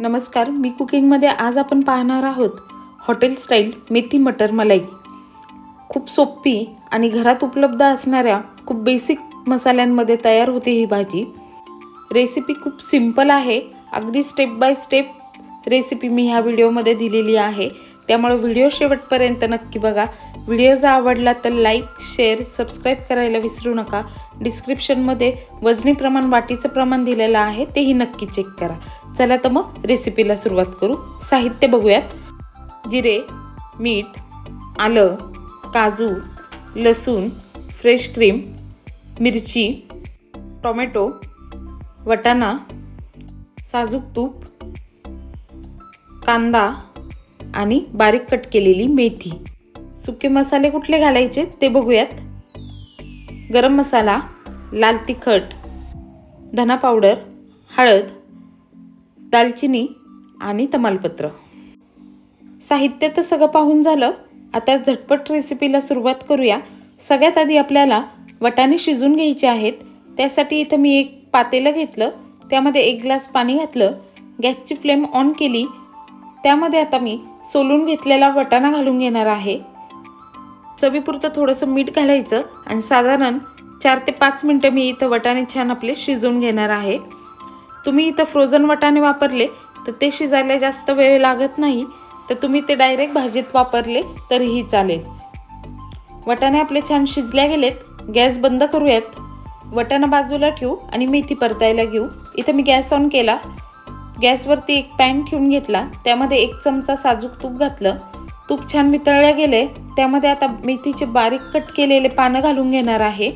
नमस्कार मी कुकिंगमध्ये आज आपण पाहणार आहोत हॉटेल स्टाईल मेथी मटर मलाई. खूप सोपी आणि घरात उपलब्ध असणाऱ्या खूप बेसिक मसाल्यांमध्ये तयार होते ही भाजी. रेसिपी खूप सिंपल आहे. अगदी स्टेप बाय स्टेप रेसिपी मी ह्या व्हिडिओमध्ये दिलेली आहे. त्यामुळे व्हिडिओ शेवटपर्यंत नक्की बघा. व्हिडिओ जर आवडला तर लाईक शेअर सबस्क्राईब करायला विसरू नका. डिस्क्रिप्शनमध्ये वजनी प्रमाण वाटीचं प्रमाण दिलेलं आहे तेही नक्की चेक करा. चला तर मग रेसिपीला सुरुवात करू. साहित्य बघूयात. जिरे मीठ आलं काजू लसूण फ्रेश क्रीम मिरची टोमॅटो वटाणा साजूक तूप कांदा आणि बारीक कट केलेली मेथी. सुके मसाले कुठले घालायचे ते बघूयात. गरम मसाला लाल तिखट धना पावडर हळद दालचिनी आणि तमालपत्र. साहित्य तर सगळं पाहून झालं. आता झटपट रेसिपीला सुरुवात करूया. सगळ्यात आधी आपल्याला वटाणे शिजून घ्यायचे आहेत. त्यासाठी इथं मी एक पातेलं घेतलं. त्यामध्ये एक ग्लास पाणी घातलं. गॅसची फ्लेम ऑन केली. त्यामध्ये आता मी सोलून घेतलेला वटाणा घालून घेणार आहे. चवीपुरतं थोडंसं मीठ घालायचं आणि साधारण चार ते पाच मिनटं मी इथं वटाणे छान आपले शिजवून घेणार आहे. तुम्ही इथं फ्रोझन वटाणे वापरले तर ते शिजायला जास्त वेळ लागत नाही. तर तुम्ही ते डायरेक्ट भाजीत वापरले तरीही चालेल. वटाणे आपले छान शिजल्या गेलेत. गॅस बंद करूयात. वटाणा बाजूला ठेवू आणि मेथी परतायला घेऊ. इथं मी गॅस ऑन केला. गॅसवरती एक पॅन ठेवून घेतला. त्यामध्ये एक चमचा साजूक तूप घातलं. तूप छान मितळले गेले. त्यामध्ये आता मेथीचे बारीक कट केलेले पानं घालून घेणार आहे.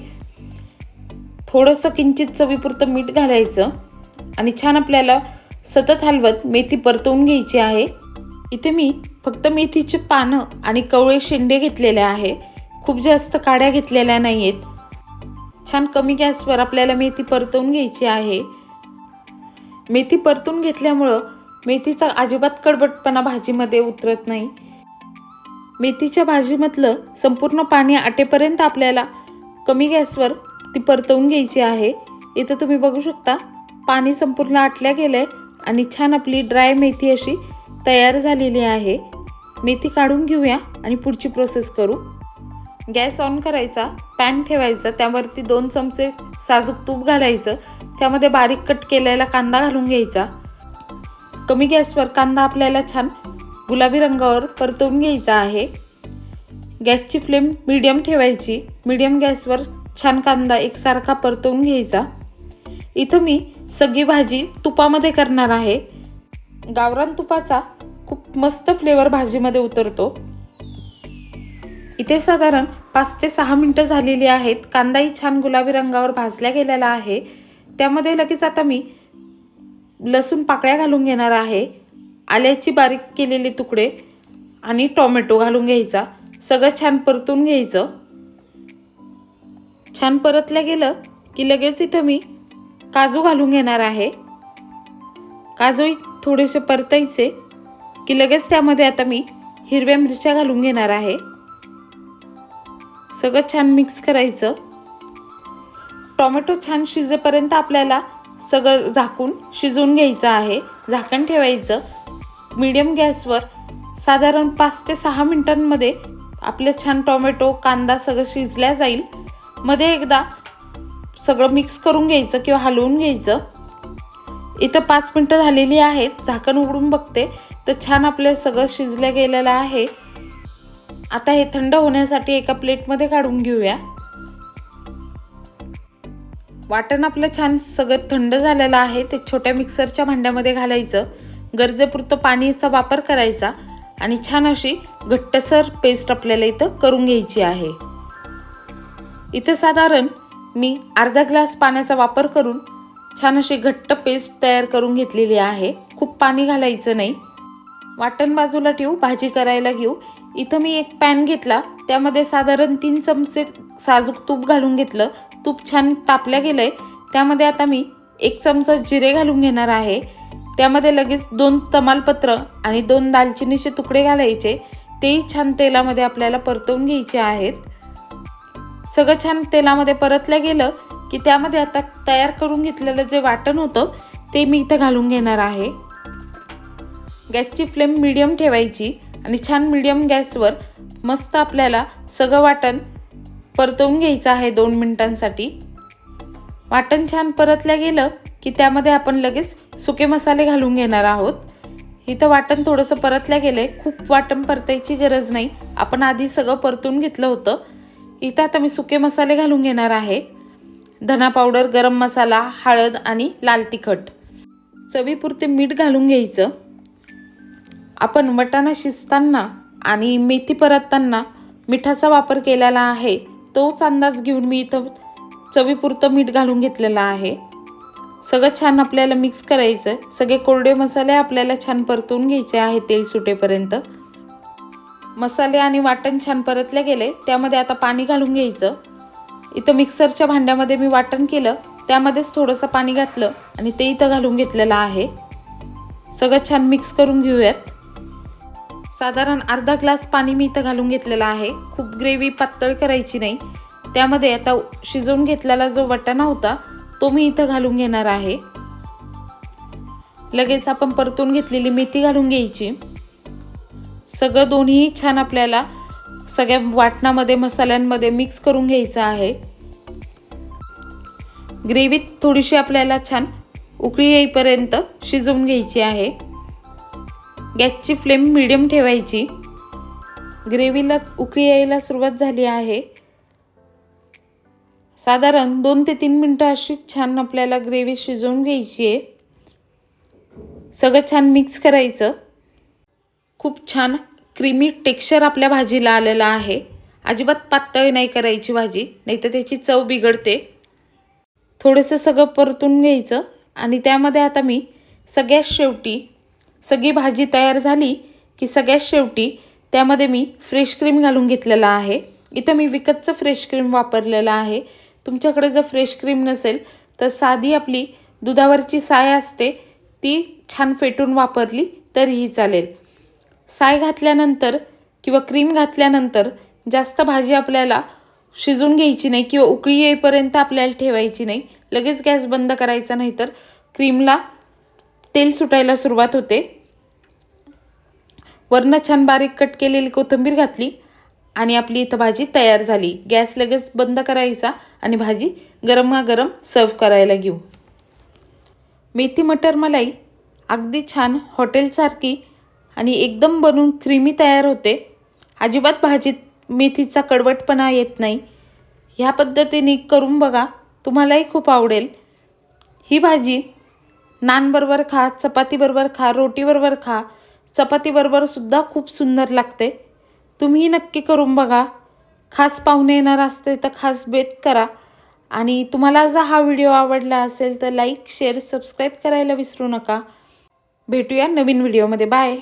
थोडंसं किंचित चवीपुरतं मीठ घालायचं. आणि छान आपल्याला सतत हलवत मेथी परतवून घ्यायची आहे. इथे मी फक्त मेथीचे पानं आणि कवळे शेंडे घेतलेले आहे. खूप जास्त काड्या घेतलेल्या नाही आहेत छान कमी गॅसवर आपल्याला मेथी परतवून घ्यायची आहे. मेथी परतून घेतल्यामुळं मेथीचा अजिबात कडबटपणा भाजीमध्ये उतरत नाही. मेथीच्या भाजीमधलं संपूर्ण पाणी आटेपर्यंत आपल्याला कमी गॅसवर ती परतवून घ्यायची आहे. इथं तुम्ही बघू शकता पाणी संपूर्ण आटल्या गेलं आहे आणि छान आपली ड्राय मेथी अशी तयार झालेली आहे. मेथी काढून घेऊया आणि पुढची प्रोसेस करू. गॅस ऑन करायचा पॅन ठेवायचा त्यावरती दोन चमचे साजूक तूप घालायचं त्यामध्ये बारीक कट केलेला कांदा घालून घ्यायचा. कमी गॅसवर कांदा आपल्याला छान गुलाबी रंगावर परतवून घ्यायचा आहे. गॅसची फ्लेम मीडियम ठेवायची. मीडियम गॅसवर छान कांदा एकसारखा परतवून घ्यायचा. इथं मी सगळी भाजी तुपामध्ये करणार आहे. गावरान तुपाचा खूप मस्त फ्लेवर भाजीमध्ये उतरतो. इथे साधारण पाच ते सहा मिनटं झालेली आहेत. कांदाही छान गुलाबी रंगावर भाजल्या गेलेला आहे. त्यामध्ये लगेच आता मी लसूण पाकळ्या घालून घेणार आहे. आल्याची बारीक केलेले तुकडे आणि टोमॅटो घालून घ्यायचा. सगळं छान परतून घ्यायचं. छान परतलं गेलं की लगेच इथं मी काजू घालून घेणार आहे. काजूही थोडेसे परतायचे की लगेच त्यामध्ये आता मी हिरव्या मिरच्या घालून घेणार आहे. सगळं छान मिक्स करायचं. टोमॅटो छान शिजेपर्यंत आपल्याला सगळं झाकून शिजवून घ्यायचं आहे. झाकण ठेवायचं. मीडियम गॅसवर साधारण पाच ते सहा मिनटांमध्ये आपलं छान टोमॅटो कांदा सगळं शिजल्या जाईल. मध्ये एकदा सगळं मिक्स करून घ्यायचं किंवा हलवून घ्यायचं. इथं पाच मिनटं झालेली आहेत. झाकण उघडून बघते. तर छान आपलं सगळं शिजलं गेलेलं आहे. आता हे थंड होण्यासाठी एका प्लेटमध्ये काढून घेऊया. वाटण आपलं छान सगळं थंड झालेलं आहे. ते छोट्या मिक्सरच्या भांड्यामध्ये घालायचं. गरजेपुरतं पाणीचा वापर करायचा आणि छान अशी घट्टसर पेस्ट आपल्याला इथं करून घ्यायची आहे. इथं साधारण मी अर्धा ग्लास पाण्याचा वापर करून छान अशी घट्ट पेस्ट तयार करून घेतलेली आहे. खूप पाणी घालायचं नाही. वाटण बाजूला ठेवू भाजी करायला घेऊ. इथं मी एक पॅन घेतला. त्यामध्ये साधारण तीन चमचे साजूक तूप घालून घेतलं. तूप छान तापल्या गेलं आहे त्यामध्ये आता मी एक चमचा जिरे घालून घेणार आहे. त्यामध्ये लगेच दोन तमालपत्र आणि दोन दालचिनीचे तुकडे घालायचे. तेही छान तेलामध्ये आपल्याला परतवून घ्यायचे आहेत. सगळं छान तेलामध्ये परतलं गेलं की त्यामध्ये आता तयार करून घेतलेलं जे वाटण होतं ते मी इथं घालून घेणार आहे. गॅसची फ्लेम मिडियम ठेवायची आणि छान मिडियम गॅसवर मस्त आपल्याला सगळं वाटण परतवून घ्यायचं आहे दोन मिनिटांसाठी. वाटण छान परतलं गेलं की त्यामध्ये आपण लगेच सुके मसाले घालून घेणार आहोत. इथं वाटण थोडंसं परतल्या गेलं खूप वाटण परतायची गरज नाही. आपण आधी सगळं परतून घेतलं होतं. इथं आता मी सुके मसाले घालून घेणार आहे. धना पावडर गरम मसाला हळद आणि लाल तिखट. चवीपुरते मीठ घालून घ्यायचं. आपण वटाणा शिजताना आणि मेथी परतताना मिठाचा वापर केलेला आहे. तोच अंदाज घेऊन मी इथं चवीपुरतं मीठ घालून घेतलेलं आहे. सगळं छान आपल्याला मिक्स करायचं सगळे कोरडे मसाले आपल्याला छान परतून घ्यायचे आहे तेल सुटेपर्यंत. मसाले आणि वाटण छान परतले गेले त्यामध्ये आता पाणी घालून घ्यायचं. इथं मिक्सरच्या भांड्यामध्ये मी वाटण केलं त्यामध्येच थोडंसं पाणी घातलं आणि ते इथं घालून घेतलेलं आहे. सगळं छान मिक्स करून घेऊयात. साधारण अर्धा ग्लास पाणी मी इथं घालून घेतलेलं आहे. खूप ग्रेव्ही पातळ करायची नाही. त्यामध्ये आता शिजवून घेतलेला जो वाटाणा होता तो मी इथं घालून घेणार आहे. लगेच आपण परतून घेतलेली मेथी घालून घ्यायची. सगळं दोन्ही छान आपल्याला सगळ्या वाटणामध्ये मसाल्यांमध्ये मिक्स करून घ्यायचं आहे. ग्रेव्हीत थोडीशी आपल्याला छान उकळी येईपर्यंत शिजवून घ्यायची आहे. गॅसची फ्लेम मिडियम ठेवायची. ग्रेव्हीला उकळी यायला सुरुवात झाली आहे. साधारण दोन ते तीन मिनटं अशीच छान आपल्याला ग्रेव्ही शिजवून घ्यायची आहे. सगळं छान मिक्स करायचं. खूप छान क्रीमी टेक्स्चर आपल्या भाजीला आलेलं आहे. अजिबात पातळ नाही करायची भाजी नाही तर त्याची चव बिघडते. थोडंसं सगळं परतून घ्यायचं आणि त्यामध्ये आता मी सगळ्यात शेवटी सगळी भाजी तयार झाली की सगळ्यात शेवटी त्यामध्ये मी फ्रेश क्रीम घालून घेतलेला आहे. इथं मी विकतचं फ्रेश क्रीम वापरलेलं आहे. तुमच्याकडे जर फ्रेश क्रीम नसेल तर साधी आपली दुधावरची साय असते ती छान फेटून वापरली तरीही चालेल. साय घातल्यानंतर किंवा क्रीम घातल्यानंतर जास्त भाजी आपल्याला शिजून घ्यायची नाही किंवा उकळी येईपर्यंत आपल्याला ठेवायची नाही. लगेच गॅस बंद करायचा नाही तर क्रीमला तेल सुटायला सुरुवात होते. वरनं छान बारीक कट केलेली कोथिंबीर घातली. आणि आपली इथं भाजी तयार झाली. गॅस लगेच बंद करायचा आणि भाजी गरमागरम सर्व करायला घेऊ. मेथी मटर मलाई अगदी छान हॉटेलसारखी आणि एकदम बनून क्रीमी तयार होते. अजिबात भाजीत मेथीचा कडवटपणा येत नाही. ह्या पद्धतीने करून बघा तुम्हालाही खूप आवडेल. ही भाजी नानबरोबर खा चपातीबरोबर खा रोटीबरोबर खा. चपातीबरोबरसुद्धा खूप सुंदर लागते. तुम्ही नक्की करून बघा. खास पाहुणे येणार असते तर खास बेत करा. आणि तुम्हाला जर हा व्हिडिओ आवडला असेल तर लाईक शेअर सबस्क्राईब करायला विसरू नका. भेटूया नवीन व्हिडिओमध्ये. बाय.